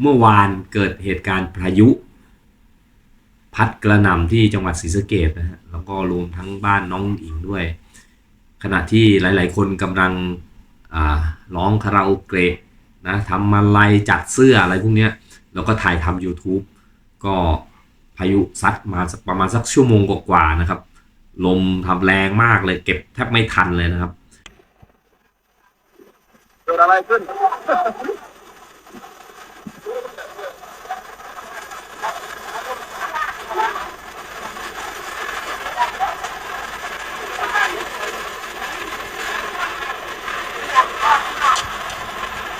เมื่อวานเกิดเหตุการณ์พายุ พัดกระหน่ำที่จังหวัดศรีสะเกดนะฮะแล้วก็รวมทั้งบ้านน้องอิงด้วย ขณะที่หลายๆ คนกำลังร้องคาราโอเกะนะทำมาลัยจัดเสื้ออะไรพวกเนี้ยแล้วก็ถ่ายทำ YouTube ก็พายุซัดมาประมาณสักชั่วโมงกว่าๆนะครับ ลมทำแรงมากเลยเก็บแทบไม่ทันเลยนะครับเกิดอะไรขึ้น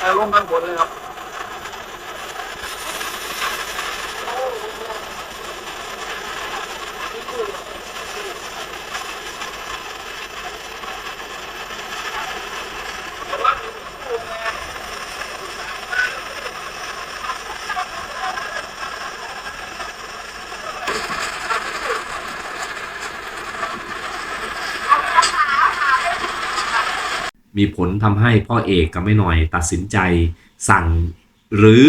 ไอ้ลงข้างบนเลยครับ มีผลทำให้พ่อเอกกับแม่หน่อยตัดสินใจสั่งหรือ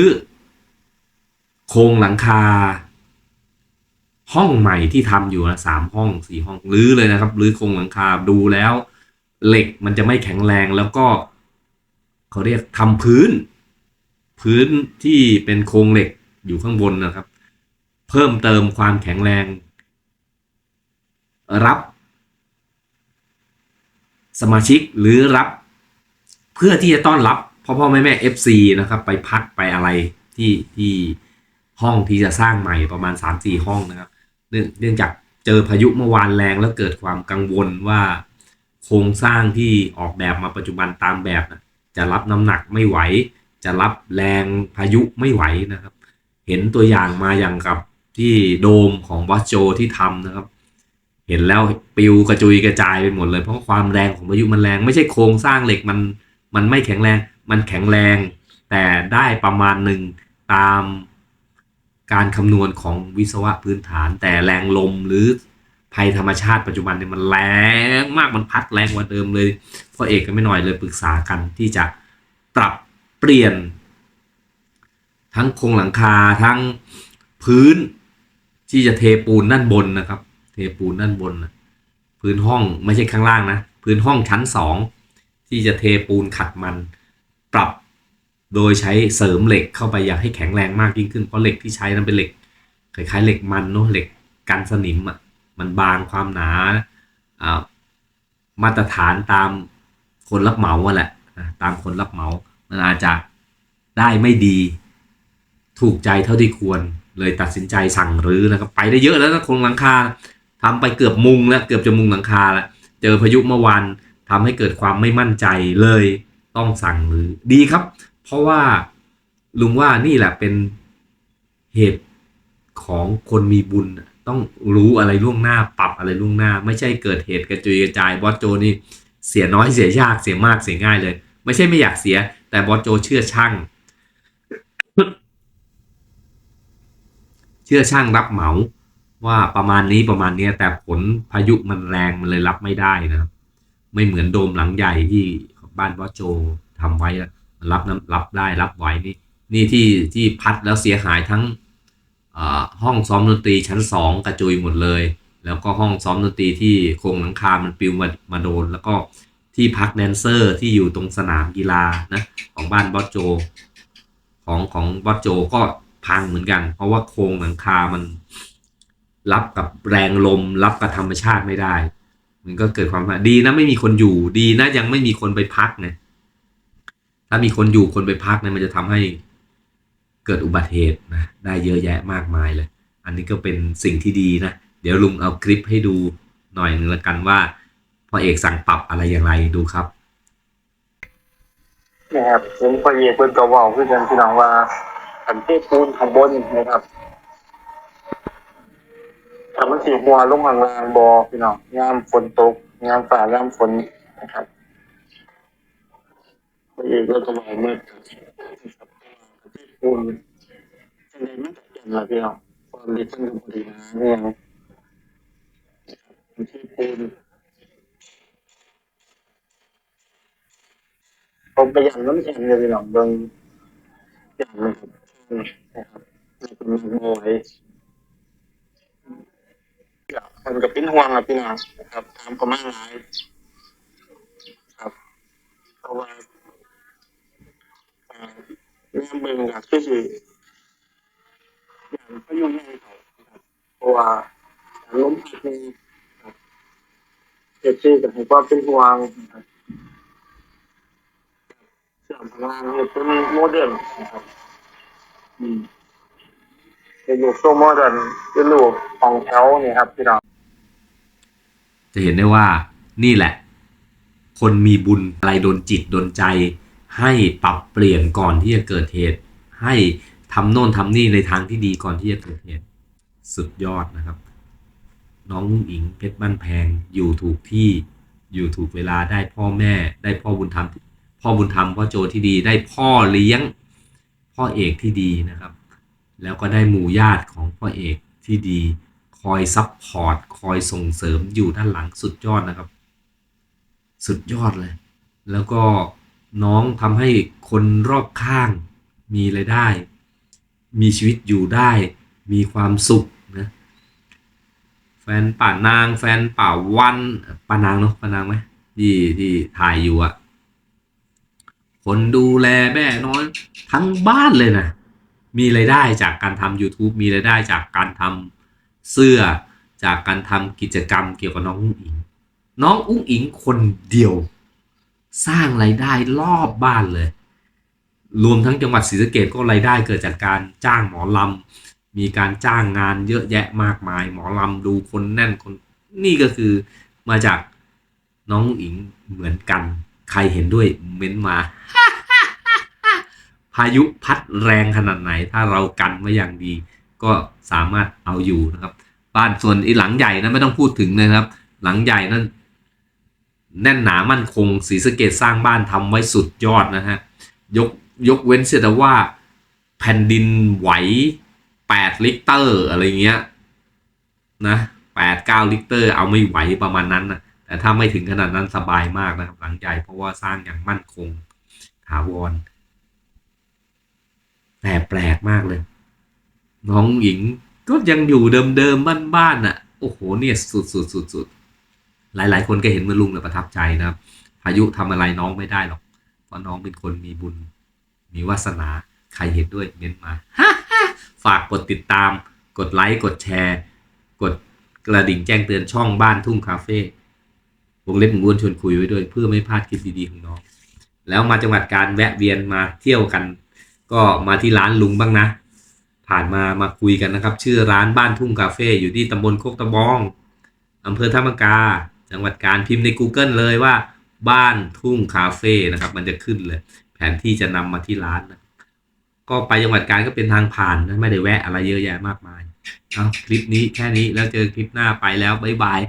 โครงหลังคา ห้องใหม่ที่ทำอยู่นะสามห้องสี่ห้องรื้อเลยนะครับรื้อโครงหลังคาดูแล้ว เหล็กมันจะไม่แข็งแรงแล้วก็เขาเรียกทำพื้น พื้นที่เป็นโครงเหล็กอยู่ข้างบนนะครับ เพิ่มเติมความแข็งแรง รับ สมาชิกหรือรับ เพื่อที่จะต้อนรับพ่อพ่อแม่แม่ FC นะครับ ไปพักไปอะไรที่ที่ห้องที่จะสร้างใหม่ประมาณ 3-4 ห้องนะครับ เนื่องจากเจอพายุเมื่อวานแรงแล้วเกิดความกังวลว่า โครงสร้างที่ออกแบบมาปัจจุบันตามแบบนะจะรับน้ำหนักไม่ไหว จะรับแรงพายุไม่ไหวนะครับ เห็นตัวอย่างมาอย่างกับที่โดมของบอสโจที่ทำนะครับ เห็นแล้วปิวกระจุยกระจายไปหมดเลย เพราะความแรงของพายุมันแรง ไม่ใช่โครงสร้างเหล็กมันมันไม่แข็งแรง มันแข็งแรง แต่ได้ประมาณหนึ่งตามการคำนวณของวิศวะพื้นฐาน แต่แรงลมหรือภัยธรรมชาติปัจจุบันเนี่ยมันแรงมากมันพัดแรงกว่าเดิมเลยพ่อเอกก็ไม่หน่อยเลยปรึกษากันที่จะปรับเปลี่ยน ทั้งโครงหลังคาทั้งพื้นที่จะเทปูนด้านบนนะครับ เทปูนด้านบนนะพื้นห้องไม่ใช่ข้างล่างนะพื้นห้องชั้นสองที่จะเทปูนขัดมันปรับโดยใช้เสริมเหล็กเข้าไปอยากให้แข็งแรงมากยิ่งขึ้นเพราะเหล็กที่ใช้นั้นเป็นเหล็กคล้ายๆเหล็กมันเนาะเหล็กกันสนิมอะมันบางความหนาอ่ามาตรฐานตามคนรับเหมาอะแหละนะตามคนรับเหมา มันอาจจะได้ไม่ดี ถูกใจเท่าที่ควรเลยตัดสินใจสั่งรื้อนะครับ ไปได้เยอะแล้วนะโครงหลังคา ทำไปเกือบมุงแล้วเกือบจะมุงหลังคาแล้วเจอพายุเมื่อวานทำให้เกิดความไม่มั่นใจเลยต้องสั่งหรือดีครับ เพราะว่าลุงว่านี่แหละเป็นเหตุของคนมีบุญต้องรู้อะไรล่วงหน้าปรับอะไรล่วงหน้า ไม่ใช่เกิดเหตุกระจุยกระจายบอสโจนี่เสียน้อยเสียยากเสียมากเสียง่ายเลย ไม่ใช่ไม่อยากเสีย แต่บอสโจเชื่อช่าง เชื่อช่างรับเหมา ว่าประมาณนี้ประมาณนี้แต่ผลพายุมันแรงมันเลยรับไม่ได้นะครับ ไม่เหมือนโดมหลังใหญ่ที่บ้านบอสโจทำไว้มันรับน้ำรับได้รับไหวนี่นี่ที่ที่พัดแล้วเสียหายทั้งอ่าห้องซ้อมดนตรีชั้นสองกระจุยหมดเลย แล้วก็ห้องซ้อมดนตรีที่โครงหลังคา มันปลิวมามาโดน แล้วก็ที่พักแดนเซอร์ที่อยู่ตรงสนามกีฬานะของบ้านบอสโจ ของของบอสโจก็พังเหมือนกัน เพราะว่าโครงหลังคา มัน รับกับแรงลม รับกับธรรมชาติไม่ได้ มันก็เกิดความดีนะไม่มีคนอยู่ดีนะยังไม่มีคนไปพักนี่ยถ้ามีคนอยู่คนไปพักเนี่ยมันจะทำให้เกิดอุบัติเหตุนะได้เยอะแยะมากมายเลย อันนี้ก็เป็นสิ่งที่ดีนะ เดี๋ยวลุงเอาคลิปให้ดูหน่อยนึงละกันว่าพ่อเอกสั่งปรับอะไรอย่างไรดูครับนะครับผมพ่อเอกเพิ่นก็เว้าคือกันพี่น้องว่าอันเที่ปูนข้างบนนะครับ ถ้ามันสิหัวลงข้างล่างบ่พี่น้องยามฝนตกยามฟ้ายามฝนนะครับพอเอกก็ก็เว้าเมื่อนะครับที่ปูนจังได๋มันก็เปลี่ยนละพี่น้องความดีเพิ่นก็บ่ได้นะเนี่ยที่ปูนผมไปยันน้ำแข็งเลยพี่น้องเบิ่งยันเลยครับนะครับในกำลังมวย มันกับเป็นห่วงอะพี่น้องนะครับถามเขามาหลายครับเพราะว่าแม่เบิ่งก็คือสิอย่างพยุงให้เขาครับเพราะว่าล้มพัดในครับเจ็บซี่กับให้ความเป็นห่วงนะครับเสื่อมพลังเนี่ยเป็นโมเดลนะครับ อืม เป็นลูกโซ่โมเดิร์นเป็นลูกของแถวนี่ครับพี่น้องจะเห็นได้ว่านี่แหละ คนมีบุญอะไรโดนจิตโดนใจ ให้ปรับเปลี่ยนก่อนที่จะเกิดเหตุ ให้ทำโน่นทำนี่ในทางที่ดีก่อนที่จะเกิดเหตุสุดยอดนะครับ น้องนุ่งอิงเพชรบ้านแพงอยู่ถูกที่อยู่ถูกเวลาได้พ่อแม่ ได้พ่อบุญธรรมพ่อบุญธรรมพ่อโจที่ดีได้พ่อเลี้ยง พ่อเอกที่ดีนะครับ แล้วก็ได้หมู่ญาติของพ่อเอกที่ดีคอยซัพพอร์ตคอยส่งเสริมอยู่ด้านหลังสุดยอดนะครับ สุดยอดเลย แล้วก็น้องทำให้คนรอบข้างมีรายได้ มีชีวิตอยู่ได้ มีความสุขนะแฟนป่านาง แฟนป่าวันป่านางเนาะป่านางไหมที่ที่ถ่ายอยู่อะคนดูแลแม่น้อยทั้งบ้านเลยนะ มีรายได้จากการทำ YouTube มีรายได้จากการทำเสื้อ จากการทำกิจกรรมเกี่ยวกับน้องอุ้งอิง น้องอุ้งอิงคนเดียว สร้างรายได้รอบบ้านเลย รวมทั้งจังหวัดศรีสะเกดก็รายได้เกิดจากการจ้างหมอลำ มีการจ้างงานเยอะแยะมากมาย หมอลำดูคนแน่นคน นี่ก็คือมาจากน้องอุ้งอิงเหมือนกัน ใครเห็นด้วยเม้นมา พายุพัดแรงขนาดไหน ถ้าเรากันไว้อย่างดี ก็สามารถเอาอยู่นะครับ บ้านส่วนอีหลังใหญ่นั้นไม่ต้องพูดถึงเลยนะครับ หลังใหญ่นั้น แน่นหนามั่นคงศรีสะเกดสร้างบ้านทำไว้สุดยอดนะฮะยกยกเว้นเสียแต่ว่าแผ่นดินไหวแปดลิกเตอร์อะไรเงี้ยนะแปดเก้าลิกเตอร์เอาไม่ไหวประมาณนั้นนะแต่ถ้าไม่ถึงขนาดนั้นสบายมากนะครับ หลังใหญ่เพราะว่าสร้างอย่างมั่นคงถาวร แต่แปลกมากเลย น้องหญิงก็ยังอยู่เดิมๆบ้านๆน่ะ โอ้โหเนี่ยสุดๆสุดๆหลายๆ คนก็เห็นเมื่อลุงแล้วประทับใจนะครับพายุทำอะไรน้องไม่ได้หรอก เพราะน้องเป็นคนมีบุญ มีวาสนาใครเห็นด้วยเม้นมา ฝากกดติดตาม กดไลค์ กดแชร์ กดกระดิ่งแจ้งเตือนช่องบ้านทุ่งคาเฟ่วงเล็บหมูอ้วนชวนคุยไว้ด้วย เพื่อไม่พลาดคลิปดีๆของน้อง แล้วมาจังหวัดการแวะเวียนมาเที่ยวกัน ก็มาที่ร้านลุงบ้างนะ ผ่านมามาคุยกันนะครับ ชื่อร้านบ้านทุ่งคาเฟ่อยู่ที่ตำบลโคกตะบองอำเภอท่ามกา จังหวัดการพิมพ์ใน Google เลยว่า บ้านทุ่งคาเฟ่นะครับ มันจะขึ้นเลย แผนที่จะนำมาที่ร้านนะก็ไปจังหวัดการก็เป็นทางผ่านนะไม่ได้แวะอะไรเยอะแยะมากมาย เอาคลิปนี้แค่นี้แล้วเจอคลิปหน้าไปแล้วบ๊ายบาย